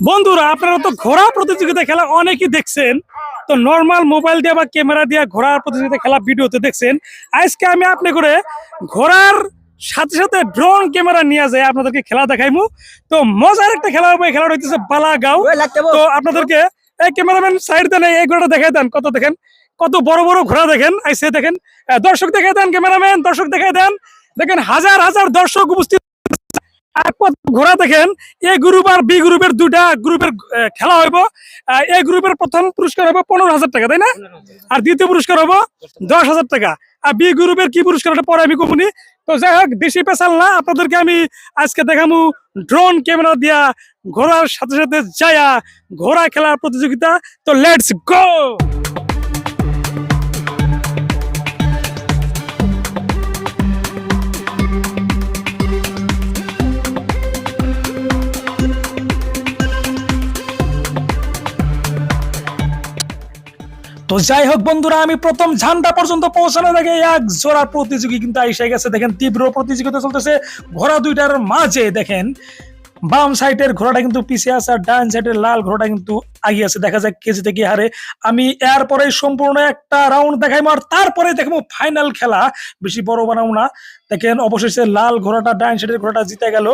বন্ধুরা আপনারা তো ঘোড়া প্রতিযোগিতা খেলা অনেকেই দেখছেন। তো নর্মাল মোবাইল দিয়ে বা ক্যামেরা দিয়ে ঘোড়ার প্রতিযোগিতা খেলা ভিডিওতে দেখছেন। আজকে আমি আপনি করে ঘোড়ার সাথে সাথে ড্রোন ক্যামেরা নিয়ে যায় আপনাদেরকে খেলা দেখাইমু। তো মজার একটা খেলা হবে খেলাটা হইতেছে বালাগাঁও। তো আপনাদেরকে এই ক্যামেরাম্যান সাইড দেন এই ঘোড়াটা দেখাই দেন কত দেখেন কত বড় বড় ঘোড়া দেখেন আইসে দেখেন। দর্শক দেখাই দেন ক্যামেরাম্যান দর্শক দেখাই দেন। দেখেন হাজার হাজার দর্শক উপস্থিত ঘোড়া দেখেন, এ গ্রুপ আর বি গ্রুপের দুইটা গ্রুপের খেলা হইব। এ গ্রুপের প্রথম পুরস্কার হবে পনেরো হাজার টাকা, তাই না? আর দ্বিতীয় পুরস্কার হব দশ হাজার টাকা। আর বি গ্রুপের কি পুরস্কার, ওটা পরে আমি কমুনি তো যাই হোক, বেশি পেশাল না, আপনাদেরকে আমি আজকে দেখামু ড্রোন ক্যামেরা দিয়া ঘোড়ার সাথে সাথে যায়া ঘোড়া খেলার প্রতিযোগিতা। তো লেটস গো যাই হোক বন্ধুরা, আমি প্রথম ঝান্ডা পর্যন্ত পৌঁছানোর আগে এক জোড়া প্রতিযোগী কিন্তু এসে গেছে। দেখেন, তীব্র প্রতিযোগিতা চলতেছে। ঘোড়া দুইটার মাঝে, দেখেন, বাম সাইডের ঘোড়াটা কিন্তু পিছিয়ে আছে, আর ডান সাইডের লাল ঘোড়াটা কিন্তু আগিয়ে আছে। দেখা যাক কেজি থেকে হারে। আমি এরপরে সম্পূর্ণ একটা রাউন্ড দেখাইবো আর তারপরে দেখব ফাইনাল খেলা। বেশি বড় বানাবো না। দেখেন অবশেষে লাল ঘোড়াটা ডান সাইডের ঘোড়াটা জিতে গেল।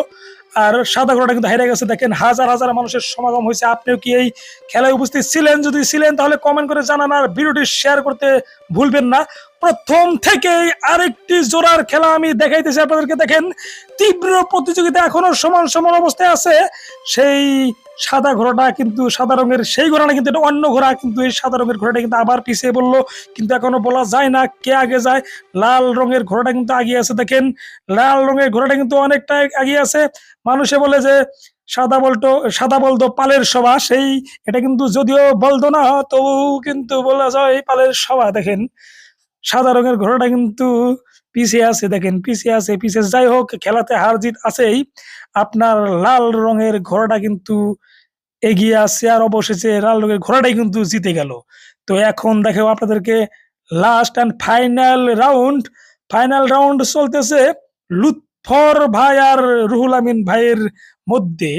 আর সাদা ঘোড়াটা কিন্তু হেরে গেছে। দেখেন হাজার হাজার মানুষের সমাগম হয়েছে। আপনিও কি এই খেলায় উপস্থিত ছিলেন? যদি ছিলেন, তাহলে কমেন্ট করে জানান আর ভিডিওটি শেয়ার করতে ভুলবেন না। প্রথম থেকেই আরেকটি জোড়ার খেলা আমি দেখাইতেছি। আপনাদেরকে দেখেন, তীব্র প্রতিযোগিতা এখনও সমান সমান অবস্থায় আছে। সেই সাদা ঘোড়াটা কিন্তু সাদা রঙের, সেই ঘোড়াটা কিন্তু এটা অন্য ঘোড়া, কিন্তু এই সাদা রঙের ঘোড়াটা কিন্তু আবার পিছিয়ে বলল কিন্তু এখনও বলা যায় না কে আগে যায়। লাল রঙের ঘোড়াটা কিন্তু আগিয়ে আছে, দেখেন। লাল রঙের ঘোড়াটা কিন্তু অনেকটা আগিয়ে আছে। মানুষে বলে যে সাদা বলতো সাদা বলতো পালের সভা সেই এটা কিন্তু যদিও বলতো না তবু কিন্তু বলা যায় পালের সভা দেখেন। সাদা রঙের ঘোড়াটা কিন্তু পিছিয়ে আছে দেখেন পিছিয়ে আছে পিছিয়ে যাই হোক, খেলাতে হার জিত আছেই। আপনার লাল রঙের ঘোড়াটা কিন্তু এগিয়ে আসছে আর অবশেষে লাল রঙের ঘোড়াটাই কিন্তু জিতে গেল। তো এখন দেখো আপনাদেরকে last and final round final round চলতেছে লুৎফর ভাই আর রুহুল আমিন ভাইয়ের মধ্যে।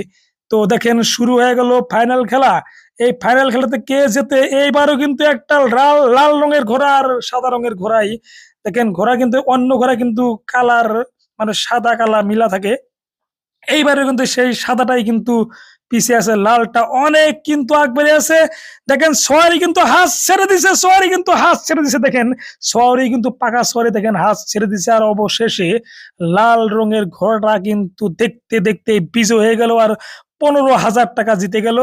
তো দেখেন শুরু হয়ে গেল ফাইনাল খেলা। এই ফাইনাল খেলাতে কে জেতে এইবারও কিন্তু একটা লাল লাল রঙের ঘোড়া আর সাদা রঙের ঘোড়াই। দেখেন ঘোড়া কিন্তু, অন্য ঘোড়া কিন্তু কালার মানে সাদা কালা মিলা থাকে। এইবারে কিন্তু সেই সাদাটাই কিন্তু পিছিয়ে আছে, লালটা অনেক কিন্তু আগবাড়ি আছে। দেখেন সোয়ারি কিন্তু হাত ছেড়ে দিছে, সোয়ারি কিন্তু হাত ছেড়ে দিছে, দেখেন। সোয়ারি কিন্তু পাকা সোয়ারি, দেখেন হাত ছেড়ে দিছে আর অবশেষে লাল রঙের ঘোড়াটা কিন্তু দেখতে দেখতে বিজয় হয়ে গেল। আর পনেরো হাজার টাকা জিতে গেল।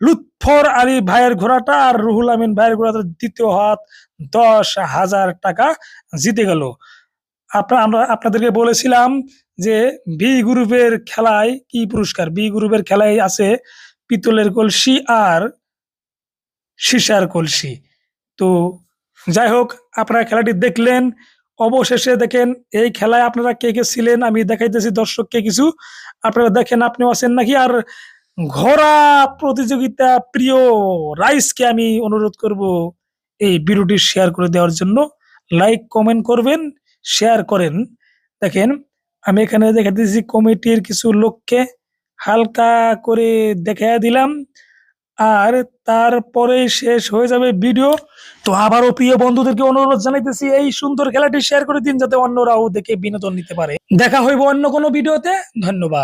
লুৎফর আলী ভাইয়ের ঘোড়াটা আর রুহুল আমিন ভাইয়ের ঘোড়াটা দ্বিতীয় হাত দশ হাজার টাকা জিতে গেল। আপনার আমরা আপনাদেরকে বলেছিলাম যে বি গ্রুপের খেলায় কি পুরস্কার? বি গ্রুপের খেলায় আছে পিতলের কলসি আর সিসার কলসি। তো যাই হোক, আপনারা খেলাটি দেখলেন। অবশেষে দেখেন, এই খেলায় আপনারা কে কে ছিলেন? আমি দেখাইতেছি দর্শককে কিছু। আপনারা দেখেন, আপনিও আছেন নাকি? আর ঘোড়া প্রতিযোগিতা প্রিয় রাইসকে আমি অনুরোধ করব এই ভিডিওটি শেয়ার করে দেওয়ার জন্য। লাইক, কমেন্ট করবেন, শেয়ার করেন। দেখেন, আমি এখানে দেখাতেছি কমিটির কিছু লোককে। হালকা করে দেখা দিলাম। আর তারপরে শেষ হয়ে যাবে ভিডিও। তো আবারও প্রিয় বন্ধুদেরকে অনুরোধ জানাইতেছি, এই সুন্দর খেলাটি শেয়ার করে দিন যাতে অন্যরাও দেখে বিনোদন নিতে পারে। দেখা হইব অন্য কোনো ভিডিওতে। ধন্যবাদ।